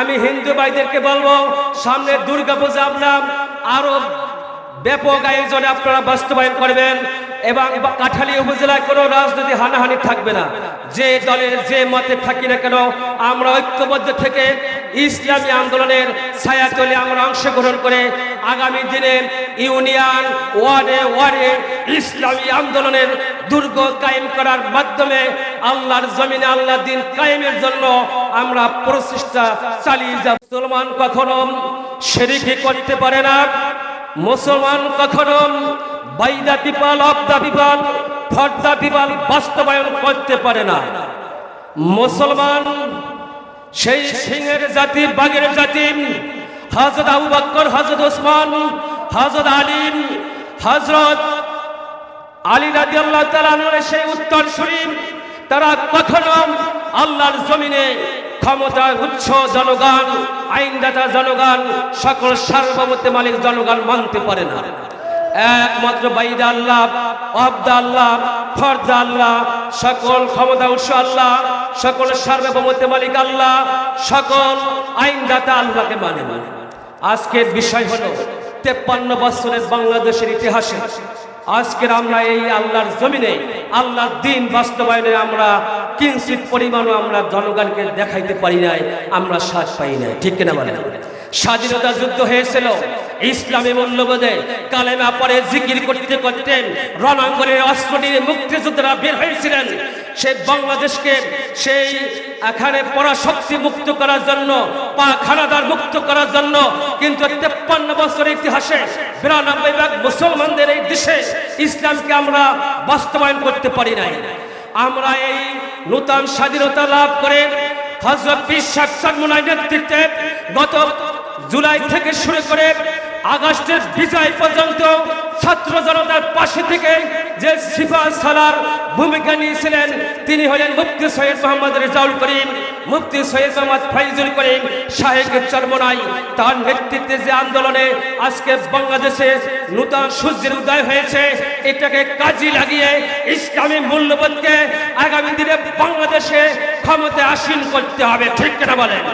আমি হিন্দু ভাইদেরকে বলব, সামনে দুর্গা পূজা আপনার আরও ব্যাপক আয়োজনে আপনারা বাস্তবায়ন করবেন এবং কাঠালী উপজেলায় কোনো রাজনীতি হানাহানি থাকবে না। যে দলের, যে মতে থাকি না কেন, আমরা ঐক্যবদ্ধ থেকে ইসলামী আন্দোলনের ছায়া ছায়াতলে আমরা অংশগ্রহণ করে আগামী দিনে ইউনিয়ন ওয়ার্ডে ওয়ার্ডে ইসলামী আন্দোলনের দুর্গ কায়েম করার মাধ্যমে আল্লাহর জমিনে আল্লাহ দিন কায়েমের জন্য আমরা প্রচেষ্টা চালিয়ে যাব। মুসলমান কখনো শেরিকি করতে পারে না। মুসলমান কখনো বাইদা people of the people for the people বাস্তবায়ন করতে পারে না। মুসলমান সেই সিংহের জাতি বাগের জাতি হজরত আবু বক্কর হজরত ওসমান হজরত আলিম হজরত আলী রাজি আল্লাহ তালানোর সেই উত্তর শরীফ তারা কখনো আল্লাহর জমিনে ক্ষমতা উচ্চ জনগণ, আইনদাতা জনগণ, সকল সার্বভৌমত্ব মালিক জনগণ মানতে পারে না। একমাত্র বাইদা আল্লাহ অবদা আল্লাহ, ফরদা আল্লাহ, সকল ক্ষমতা উৎস আল্লাহ, সকল সার্বভৌমত্ব মালিক আল্লাহ, সকল আইনদাতা আল্লাহকে মানে মানে। আজকের বিষয় হলো তেপ্পান্ন বছরের বাংলাদেশের ইতিহাসে আজকের আমরা এই আল্লাহর জমিনে, আল্লাহর দিন বাস্তবায়নে আমরা কিঞ্চিত পরিমাণও আমরা জনগণকে দেখাইতে পারি নাই, আমরা শ্বাস পাই নাই। ঠিক কিনা বলেন? স্বাধীনতা যুদ্ধ হয়েছিল। ইসলামী মূল্যবোধে কালেমা পরে জিকির করতে করতেন, রণাঙ্গনের অস্ত্র নিয়ে মুক্তিযোদ্ধারা বের হয়েছিলেন। সে বাংলাদেশকে সেই এখানে পরাশক্তি মুক্ত করার জন্য পা হানাদার মুক্ত করার জন্য কিন্তু তেপ্পান্ন বছরের ইতিহাসে বিরানব্বই ভাগ মুসলমানদের এই দেশে ইসলামকে আমরা বাস্তবায়ন করতে পারি নাই। আমরা এই নূতন স্বাধীনতা লাভ করে হজরত বিশ্বাস নেতৃত্বে গত জুলাই থেকে শুরু করে আগস্টের বিজয় পর্যন্ত ছাত্র জনতার পাশে থেকে যে সিফা সালার ভূমিকা নিয়েছিলেন, তিনি হলেন মুফতি সৈয়দ মোহাম্মদ রেজাউল করিম। মুফতি সৈয়দ মোহাম্মদ ফাইজুল করিম শাহেকের চর্মনাই, তার নেতৃত্বে যে আন্দোলনে আজকে বাংলাদেশে নূতন সূর্যের উদয় হয়েছে, এটাকে কাজে লাগিয়ে ইসলামী মূল্যবোধকে আগামী দিনে বাংলাদেশে ক্ষমতায় আসীন করতে হবে। ঠিক কিনা বলেন?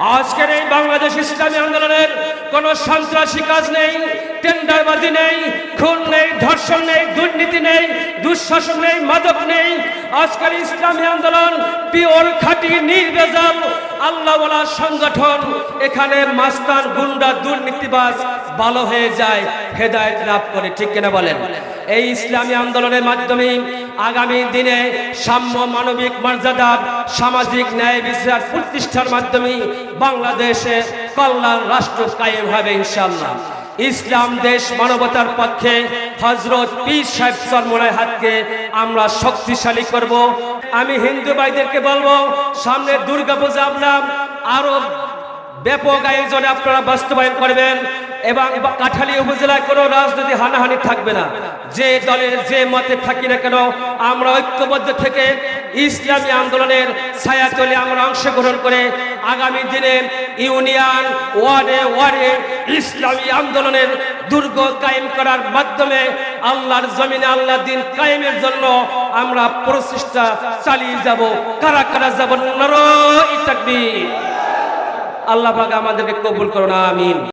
আজকের এই বাংলাদেশ ইসলামী আন্দোলনের কোন সন্ত্রাসী কাজ নেই, টেন্ডারবাজি নেই, খুন নেই, ধর্ষণ নেই, দুর্নীতি নেই, দুঃশাসন নেই, মাদক নেই। আজকের ইসলামী আন্দোলন পিওর, খাঁটি, নির্বেজাল, আল্লাহওয়ালা সংগঠন। এখানে মাস্তান, গুন্ডা, দুর্নীতিবাজ ভালো হয়ে যায়, হেদায়ত লাভ করে, ঠিক কিনা বলেন? এই ইসলামী আন্দোলনের মাধ্যমে আগামী দিনে সাম্য মানবিক মর্যাদা, সামাজিক ন্যায় বিচার প্রতিষ্ঠার মাধ্যমে বাংলাদেশে কল্যাণ রাষ্ট্র কায়েম হবে ইনশাল্লাহ ইসলাম দেশ মানবতার পক্ষে হজরত পীর সাহেব সরমনায় হাতকে আমরা শক্তিশালী করব। আমি হিন্দু ভাইদেরকে বলব, সামনে দুর্গা পূজা আপনার আরও ব্যাপক আয়োজনে আপনারা বাস্তবায়ন করবেন এবং কাঠালি উপজেলায় কোনো রাজনীতি হানাহানি থাকবে না। যে দলের যে মতে থাকি না কেন, আমরা ঐক্যবদ্ধ থেকে ইসলামী আন্দোলনের ছায়াতলে আমরা অংশগ্রহণ করে আগামী দিনে ইউনিয়ন ওয়ার্ডে ওয়ার্ডে ইসলামী আন্দোলনের দুর্গ কায়েম করার মাধ্যমে আল্লাহর জমিনে আল্লাহ দিন কায়েমের জন্য আমরা প্রচেষ্টা চালিয়ে যাব। কারা কারা যাব নর আল্লাহ আমাদেরকে কবুল করুন আমিন।